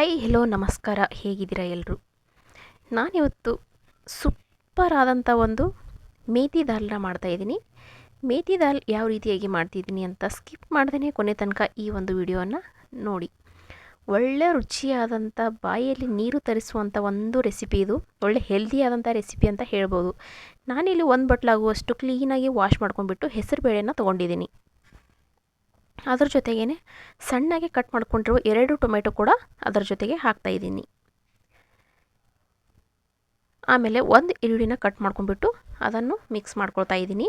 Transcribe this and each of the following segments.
Hi, hello, ನಮಸ್ಕಾರ. ಹೇಗಿದ್ದೀರಾ ಎಲ್ಲರೂ ನಾನಿವತ್ತು ಸೂಪರ್ ಆದಂಥ ಒಂದು ಮೇಥಿ ದಾಲ್ನ ಮಾಡ್ತಾಯಿದ್ದೀನಿ ಮೇತಿ ದಾಲ್ ಯಾವ ರೀತಿಯಾಗಿ ಮಾಡ್ತಿದ್ದೀನಿ ಅಂತ ಸ್ಕಿಪ್ ಮಾಡ್ದೇ ಕೊನೆ ತನಕ ಈ ಒಂದು ವಿಡಿಯೋವನ್ನು ನೋಡಿ. ಒಳ್ಳೆ ರುಚಿಯಾದಂಥ ಬಾಯಲ್ಲಿ ನೀರು ತರಿಸುವಂಥ ಒಂದು ರೆಸಿಪಿ ಇದು. ಒಳ್ಳೆ ಹೆಲ್ದಿಯಾದಂಥ ರೆಸಿಪಿ ಅಂತ ಹೇಳ್ಬೋದು. ನಾನಿಲ್ಲಿ ಒಂದು ಬಟ್ಲಾಗುವಷ್ಟು ಕ್ಲೀನಾಗಿ ವಾಶ್ ಮಾಡ್ಕೊಂಡ್ಬಿಟ್ಟು ಹೆಸರು ಬೇಳೆನ ತೊಗೊಂಡಿದ್ದೀನಿ. ಅದ್ರ ಜೊತೆಗೇ ಸಣ್ಣಗೆ ಕಟ್ ಮಾಡಿಕೊಂಡಿರುವ ಎರಡು ಟೊಮೆಟೊ ಕೂಡ ಅದರ ಜೊತೆಗೆ ಹಾಕ್ತಾಯಿದ್ದೀನಿ ಆಮೇಲೆ ಒಂದು ಈರುಳ್ಳಿನ ಕಟ್ ಮಾಡ್ಕೊಂಡ್ಬಿಟ್ಟು ಅದನ್ನು ಮಿಕ್ಸ್ ಮಾಡ್ಕೊಳ್ತಾ ಇದ್ದೀನಿ.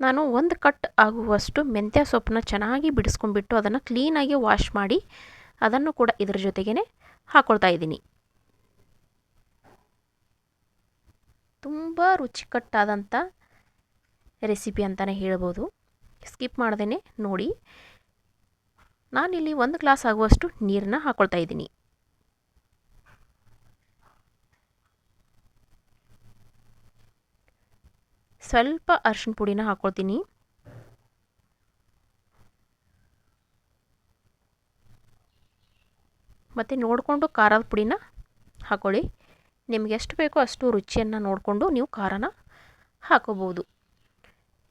ನಾನು ಒಂದು ಕಟ್ ಆಗುವಷ್ಟು ಮೆಂತ್ಯ ಸೊಪ್ಪನ್ನ ಚೆನ್ನಾಗಿ ಬಿಡಿಸ್ಕೊಂಡ್ಬಿಟ್ಟು ಅದನ್ನು ಕ್ಲೀನಾಗಿ ವಾಶ್ ಮಾಡಿ ಅದನ್ನು ಕೂಡ ಇದರ ಜೊತೆಗೇ ಹಾಕ್ಕೊಳ್ತಾ ಇದ್ದೀನಿ. ತುಂಬ ರುಚಿಕಟ್ಟಾದಂಥ ರೆಸಿಪಿ ಅಂತಲೇ ಹೇಳ್ಬೋದು. ಸ್ಕಿಪ್ ಮಾಡ್ದೇ ನೋಡಿ. ನಾನಿಲ್ಲಿ ಒಂದು ಗ್ಲಾಸ್ ಆಗುವಷ್ಟು ನೀರನ್ನ ಹಾಕ್ಕೊಳ್ತಾ ಇದ್ದೀನಿ. ಸ್ವಲ್ಪ ಅರ್ಶಿಣ ಪುಡಿನ ಹಾಕ್ಕೊಳ್ತೀನಿ ಮತ್ತು ನೋಡಿಕೊಂಡು ಖಾರದ ಪುಡಿನ ಹಾಕ್ಕೊಳ್ಳಿ ನಿಮಗೆ ಎಷ್ಟು ಬೇಕೋ ಅಷ್ಟು ರುಚಿಯನ್ನು ನೋಡಿಕೊಂಡು ನೀವು ಖಾರನ ಹಾಕೋಬೋದು.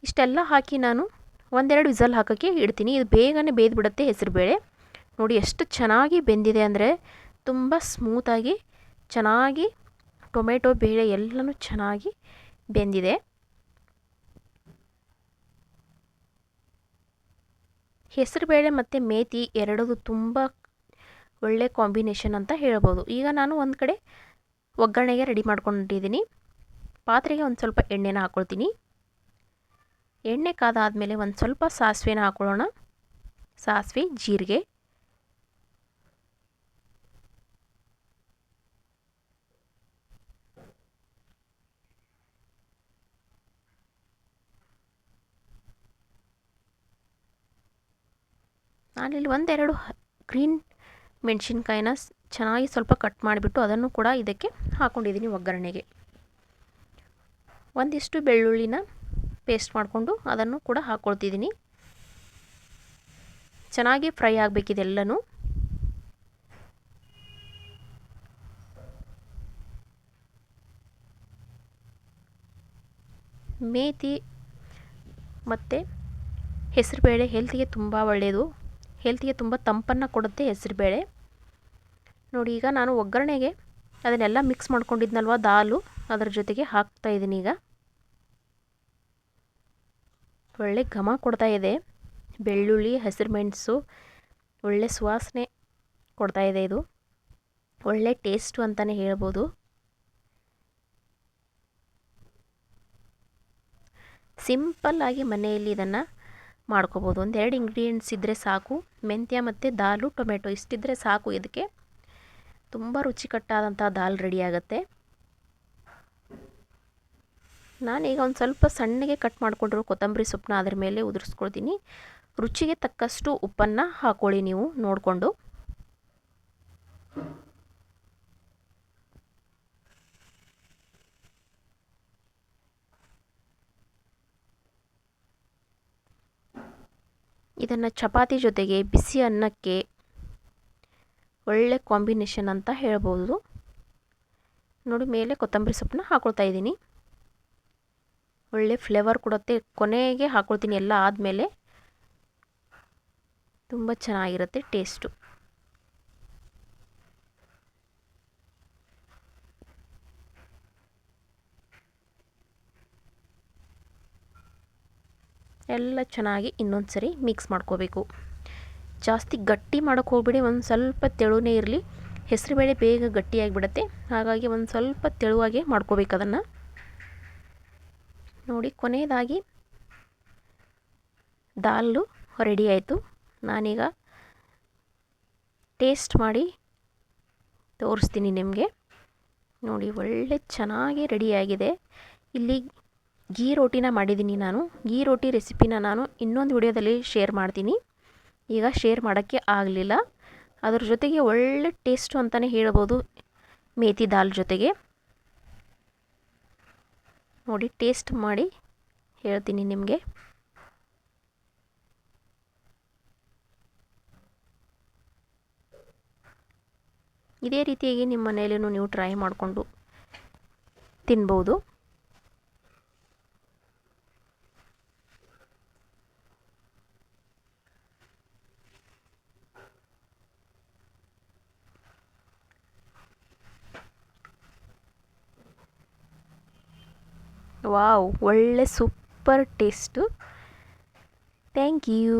ಇಷ್ಟೆಲ್ಲ ಹಾಕಿ ನಾನು ಒಂದೆರಡು ವಿಸಲ್ ಹಾಕೋಕ್ಕೆ ಇಡ್ತೀನಿ. ಇದು ಬೇಗನೆ ಬೇಯ್ದುಬಿಡುತ್ತೆ ಹೆಸರುಬೇಳೆ ನೋಡಿ ಎಷ್ಟು ಚೆನ್ನಾಗಿ ಬೆಂದಿದೆ ಅಂದರೆ ತುಂಬ ಸ್ಮೂತಾಗಿ ಚೆನ್ನಾಗಿ ಟೊಮೆಟೊ ಬೇಳೆ ಎಲ್ಲನೂ ಚೆನ್ನಾಗಿ ಬೆಂದಿದೆ. ಹೆಸರುಬೇಳೆ ಮತ್ತು ಮೇತಿ ಎರಡದು ತುಂಬ ಒಳ್ಳೆ ಕಾಂಬಿನೇಷನ್ ಅಂತ ಹೇಳ್ಬೋದು. ಈಗ ನಾನು ಒಂದು ಕಡೆ ಒಗ್ಗರಣೆಗೆ ರೆಡಿ ಮಾಡ್ಕೊಂಡಿದ್ದೀನಿ. ಪಾತ್ರೆಗೆ ಒಂದು ಸ್ವಲ್ಪ ಎಣ್ಣೆನ ಹಾಕ್ಕೊಳ್ತೀನಿ ಎಣ್ಣೆ ಕಾದಾದಮೇಲೆ ಒಂದು ಸ್ವಲ್ಪ ಸಾಸಿವೆನ ಹಾಕೊಳ್ಳೋಣ. ಸಾಸಿವೆ, ಜೀರಿಗೆ. ನಾನಿಲ್ಲಿ ಒಂದೆರಡು ಗ್ರೀನ್ ಮೆಣಸಿನ್ಕಾಯಿನ ಚೆನ್ನಾಗಿ ಸ್ವಲ್ಪ ಕಟ್ ಮಾಡಿಬಿಟ್ಟು ಅದನ್ನು ಕೂಡ ಇದಕ್ಕೆ ಹಾಕ್ಕೊಂಡಿದ್ದೀನಿ ಒಗ್ಗರಣೆಗೆ. ಒಂದಿಷ್ಟು ಬೆಳ್ಳುಳ್ಳಿನ ಪೇಸ್ಟ್ ಮಾಡಿಕೊಂಡು ಅದನ್ನು ಕೂಡ ಹಾಕ್ಕೊಳ್ತಿದ್ದೀನಿ ಚೆನ್ನಾಗಿ ಫ್ರೈ ಆಗಬೇಕಿದೆಲ್ಲನೂ ಮೇಥಿ ಮತ್ತು ಹೆಸರುಬೇಳೆ ಹೆಲ್ತಿಗೆ ತುಂಬ ಒಳ್ಳೆಯದು ಹೆಲ್ತಿಗೆ ತುಂಬ ತಂಪನ್ನು ಕೊಡುತ್ತೆ ಹೆಸರುಬೇಳೆ. ನೋಡಿ, ಈಗ ನಾನು ಒಗ್ಗರಣೆಗೆ ಅದನ್ನೆಲ್ಲ ಮಿಕ್ಸ್ ಮಾಡ್ಕೊಂಡಿದ್ನಲ್ವ, ದಾಲು, ಅದರ ಜೊತೆಗೆ ಹಾಕ್ತಾಯಿದ್ದೀನಿ ಈಗ. ಒಳ್ಳೆ ಘಮ ಕೊಡ್ತಾ ಇದೆ. ಬೆಳ್ಳುಳ್ಳಿ, ಹಸಿರು ಮೆಣಸು, ಒಳ್ಳೆ ಸುವಾಸನೆ ಕೊಡ್ತಾ ಇದೆ ಇದು. ಒಳ್ಳೆ ಟೇಸ್ಟು ಅಂತಲೇ ಹೇಳ್ಬೋದು. ಸಿಂಪಲ್ಲಾಗಿ ಮನೆಯಲ್ಲಿ ಇದನ್ನು ಮಾಡ್ಕೋಬೋದು. ಒಂದೆರಡು ಇಂಗ್ರೀಡಿಯೆಂಟ್ಸ್ ಇದ್ದರೆ ಸಾಕು. ಮೆಂತ್ಯ ಮತ್ತು ದಾಲು, ಟೊಮೆಟೊ ಇಷ್ಟಿದ್ದರೆ ಸಾಕು ಇದಕ್ಕೆ. ತುಂಬ ರುಚಿಕಟ್ಟಾದಂಥ ದಾಲ್ ರೆಡಿ ಆಗುತ್ತೆ. ನಾನೀಗ ಒಂದು ಸ್ವಲ್ಪ ಸಣ್ಣಗೆ ಕಟ್ ಮಾಡಿಕೊಂಡಿರೋ ಕೊತ್ತಂಬರಿ ಸೊಪ್ಪನ್ನ ಅದ್ರ ಮೇಲೆ ಉದುರಿಸ್ಕೊಳ್ತೀನಿ. ರುಚಿಗೆ ತಕ್ಕಷ್ಟು ಉಪ್ಪನ್ನು ಹಾಕ್ಕೊಳ್ಳಿ ನೀವು ನೋಡಿಕೊಂಡು. ಇದನ್ನು ಚಪಾತಿ ಜೊತೆಗೆ ಬಿಸಿ ಅನ್ನಕ್ಕೆ ಒಳ್ಳೆ ಕಾಂಬಿನೇಷನ್ ಅಂತ ಹೇಳ್ಬೋದು. ನೋಡಿ, ಮೇಲೆ ಕೊತ್ತಂಬರಿ ಸೊಪ್ಪನ್ನ ಹಾಕ್ಕೊಳ್ತಾ ಇದ್ದೀನಿ. ಒಳ್ಳೆ ಫ್ಲೇವರ್ ಕೊಡುತ್ತೆ. ಕೊನೆಗೆ ಹಾಕ್ಕೊಳ್ತೀನಿ ಎಲ್ಲ ಆದಮೇಲೆ ತುಂಬ ಚೆನ್ನಾಗಿರುತ್ತೆ ಟೇಸ್ಟು ಎಲ್ಲ ಚೆನ್ನಾಗಿ ಇನ್ನೊಂದು ಸರಿ ಮಿಕ್ಸ್ ಮಾಡ್ಕೋಬೇಕು. ಜಾಸ್ತಿ ಗಟ್ಟಿ ಮಾಡೋಕ್ಕೆ ಹೋಗ್ಬಿಡಿ. ಒಂದು ಸ್ವಲ್ಪ ತೆಳುನೇ ಇರಲಿ. ಹೆಸರುಬೇಳೆ ಬೇಗ ಗಟ್ಟಿಯಾಗಿಬಿಡುತ್ತೆ ಹಾಗಾಗಿ ಒಂದು ಸ್ವಲ್ಪ ತೆಳುವಾಗೆ ಮಾಡ್ಕೋಬೇಕು ಅದನ್ನು. ನೋಡಿ, ಕೊನೆಯದಾಗಿ ದಾಲು ರೆಡಿ ಆಯಿತು. ನಾನೀಗ ಟೇಸ್ಟ್ ಮಾಡಿ ತೋರಿಸ್ತೀನಿ ನಿಮಗೆ. ನೋಡಿ, ಒಳ್ಳೆ ಚೆನ್ನಾಗಿ ರೆಡಿಯಾಗಿದೆ ಇಲ್ಲಿ ಗೀ ರೋಟಿನ ಮಾಡಿದ್ದೀನಿ ನಾನು. ಗೀ ರೋಟಿ ರೆಸಿಪಿನ ನಾನು ಇನ್ನೊಂದು ವಿಡಿಯೋದಲ್ಲಿ ಶೇರ್ ಮಾಡ್ತೀನಿ. ಈಗ ಶೇರ್ ಮಾಡೋಕ್ಕೆ ಆಗಲಿಲ್ಲ. ಅದ್ರ ಜೊತೆಗೆ ಒಳ್ಳೆ ಟೇಸ್ಟು ಅಂತಲೇ ಹೇಳ್ಬೋದು ಮೇತಿ ದಾಲ್ ಜೊತೆಗೆ. ನೋಡಿ ಟೇಸ್ಟ್ ಮಾಡಿ ಹೇಳ್ತೀನಿ ನಿಮಗೆ. ಇದೇ ರೀತಿಯಾಗಿ ನಿಮ್ಮ ಮನೆಯಲ್ಲೂ ನೀವು ಟ್ರೈ ಮಾಡಿಕೊಂಡು ತಿನ್ಬೋದು. ವಾವ್ ಒಳ್ಳೆ ಸೂಪರ್ ಟೇಸ್ಟು. Thank you.